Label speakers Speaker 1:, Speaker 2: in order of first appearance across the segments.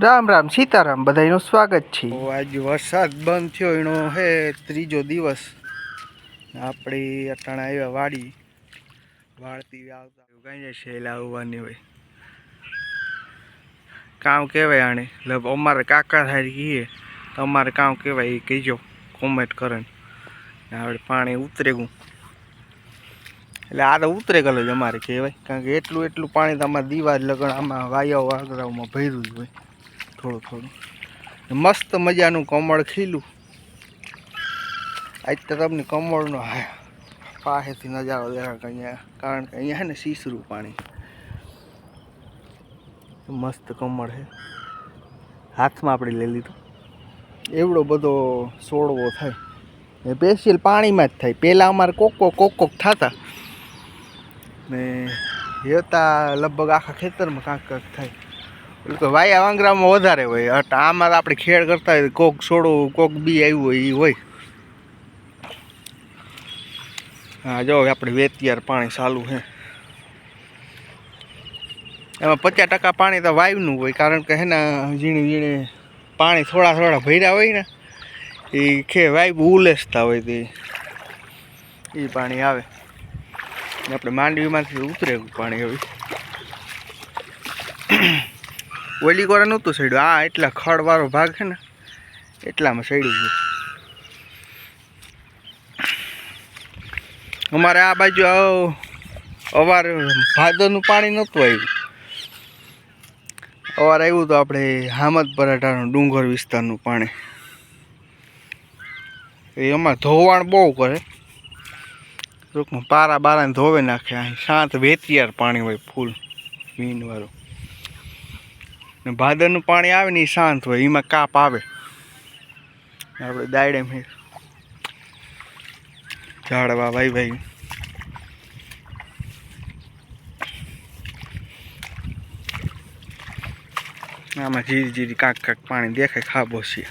Speaker 1: રામ રામ સીતારામ બધાનું સ્વાગત છે. આજ વરસાદ બંધ થયો, એનો હે ત્રીજો દિવસ. આપણે અટાણા આવ્યા વાડી. વાળતી આવતા. ગાઈ છે આવવાની હોય. કામ કહેવાય આને. અમારે કાકા થાય કહીએ તો અમારે કામ કહેવાય એ કહેજો. કોમેન્ટ કરે ને આપણે પાણી ઉતરે ગું એટલે આ તો ઉતરે ગયેલો જ અમારે કહેવાય. કારણ કે એટલું એટલું પાણી તો અમારે દિવાજ લગણ આમાં વાયાઓ વાગરાઓમાં ભર્યું જ હોય. થોડું થોડું. મસ્ત મજાનું કમળ ખીલું આજ તો તમને કમળનો પાસેથી નજારો દેખાય અહીંયા, કારણ કે અહીંયા છે ને સીસરું પાણી. મસ્ત કમળ છે. હાથમાં આપણે લઈ લીધું. એવડો બધો સોડવો થાય. ને સ્પેશિયલ પાણીમાં જ થાય. પહેલાં અમારે કોક કોક કોક થતા. ને હેતા લગભગ આખા ખેતરમાં કાંક કાંક થાય. એટલે કે વાયા વાંગરામાં વધારે હોય. આમાં આપણે ખેડ કરતા હોય, કોક છોડો કોક બી આવ્યું હોય એ હોય. હા, જો આપણે વેતિયાર પાણી ચાલુ છે એમાં પચાસ ટકા પાણી તો વાયુનું હોય, કારણ કે હેના ઝીણે ઝીણે પાણી થોડા થોડા ભર્યા હોય ને એ ખે વાયુ ઉલેસતા હોય તે. એ પાણી આવે. આપણે માંડવીમાંથી ઉતરે પાણી હવે. ઓલી કોરા નહોતું સડ્યું. આ એટલા ખડવાળો ભાગ છે ને, એટલામાં સડ્યું છે. અમારે આ બાજુ અવાર ભાદરનું પાણી નહોતું આવ્યું. અવાર આવ્યું તો આપણે હામદ પરાઠાનું ડુંગર વિસ્તારનું પાણી. એ અમારે ધોવાણ બહુ કરે. ટૂંકમાં પારા બારાને ધોવે નાખે. અહીં શાંત વેતિયાર પાણી હોય ફૂલ, મીનવાળું. ને ભાદરનું પાણી આવે ને એ શાંત હોય, એમાં કાપ આવે. આપણે દાયડે મેં ઝાડવા ભાઈ ભાઈ આમાં જીરી જીરી કાંક કાંક પાણી દેખાય, ખાબો છે.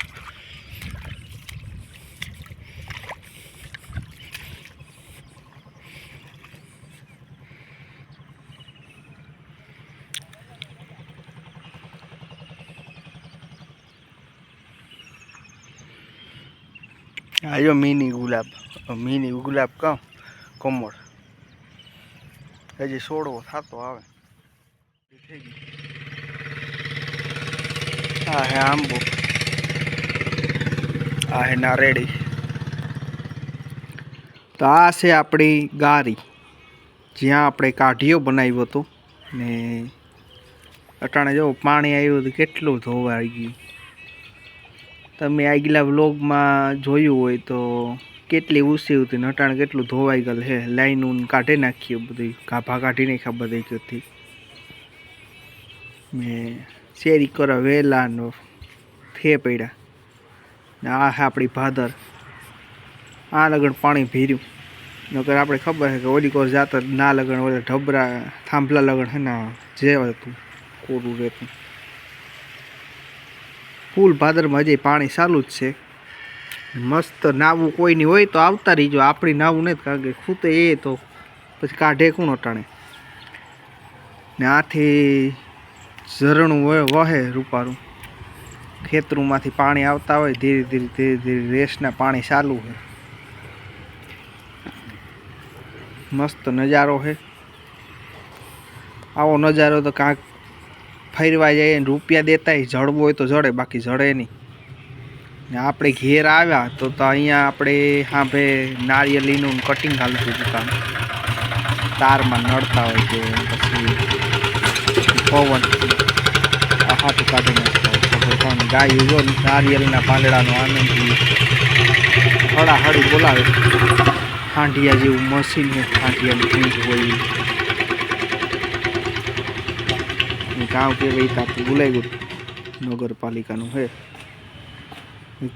Speaker 1: આયો મિની ગુલાબ મિની ગુલાબ કહું કોમળ હજી સોડવો થતો આવે થઈ આ હે આંબો આ હે નારેડી તો આ છે આપણી ગારી જ્યાં આપણે કાઢીઓ બનાવ્યો હતો ને અટાણે જો પાણી આવ્યું તો કેટલું ધોવાઈ ગયું તમે આગલા વ્લોગમાં જોયું હોય તો કેટલી ઉસી હતી નટાણ કેટલું ધોવાઈ ગયેલ હે લાઈન ઉન કાઢી નાખ્યું બધું. ગાભા કાઢી નાખ્યા બધી ગયોથી. ને શેરી કરો વેલા નો થે પડ્યા. ને આ હે આપણી ભાદર. આ લગણ પાણી ભીર્યું. નકર આપણે ખબર છે કે ઓલી કોર જાતર ના લગણ ઓલે ઢબરા થાંભલા લગણ હે ને જે હતું. કોરું રહેતું. ફૂલ ભાદરમાં હજી પાણી ચાલુ જ છે. મસ્ત નાવું કોઈની હોય તો આવતા રહીજો. આપણી નાવું નહીં કારણ કે ખૂતે એ તો પછી કાઢે કોણ અટાણે? ને આથી ઝરણું વહે રૂપારું. ખેતરુંમાંથી પાણી આવતા હોય, ધીરે ધીરે ધીરે ધીરે રેસના પાણી ચાલુ છે મસ્ત નજારો છે આવો નજારો તો કાંક ફરવા જાય ને રૂપિયા દેતા જળવું હોય તો જડે, બાકી જડે નહીં. આપણે ઘેર આવ્યા તો તો અહીંયા આપણે સાંભે નારિયેલીનું કટિંગ હાલતું દુકાન તારમાં નડતા હોય છે પછી પવન. હાથું કાઢી નાખતા હોય. તો પણ ગાય જો નારિયેલના પાંદડાનો આનંદ હળા હળી બોલાવે. હાંડિયા જેવું મશીન હાંડિયાનું પીઠ હોય. ગાંવ કહેવાય તો આપણે ગયું નગરપાલિકાનું હે.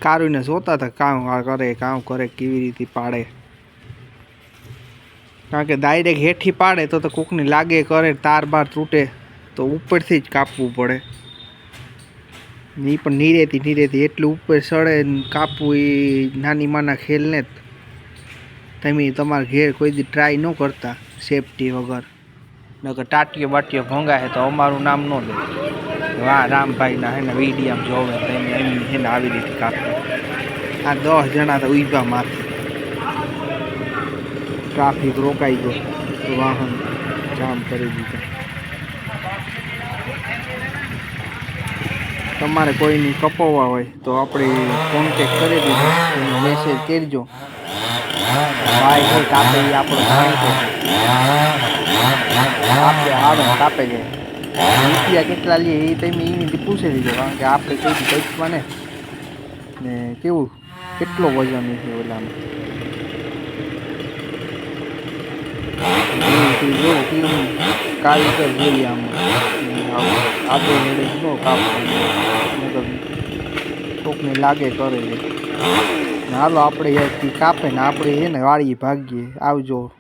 Speaker 1: કારુને જોતા હતા કામ કરે કામ કરે, કેવી રીતે પાડે. કારણ કે ડાયરેક્ટ હેઠી પાડે તો તો કોકની લાગે કરે, તાર બાર તૂટે, તો ઉપરથી જ કાપવું પડે. એ પણ નિરેતી નિરેતી, એટલું ઉપર સડે કાપવું એ નાની માના ખેલને જ. તમે તમારા ઘેર કોઈ દી ટ્રાય ન કરતા સેફટી વગર. નકર ટાટીઓ બાટીઓ ભંગાય તો અમારું નામ ન લે. વાહ રામભાઈના હે ને વિડીયા જોવે તો એમ એમ હે ને આવી રીતે કાપે. આ દસ જણા તો ઊભા માથે. ટ્રાફિક રોકાઈ ગયો. વાહન જામ કરી દીધો. તમારે કોઈની કપાવવા હોય તો આપણે કોન્ટેક કરી દીધો. મેસેજ કરજો. ભાઈ કાપે એ આપણો આવે કાપે છે રૂપિયા કેટલા લે એ તમે એની પૂછી લીધો કારણ કે આપણે કોઈ દી પૈસા ને ને કેવું કેટલો વજન છે ઓલામાં જો કેવું કારીગર જોઈએ આમાં આપણે ન કાપવું કોકને લાગે કરે છે હાલો આપણે કાપે ને આપણે એને વાળી ભાગીએ. આવજો.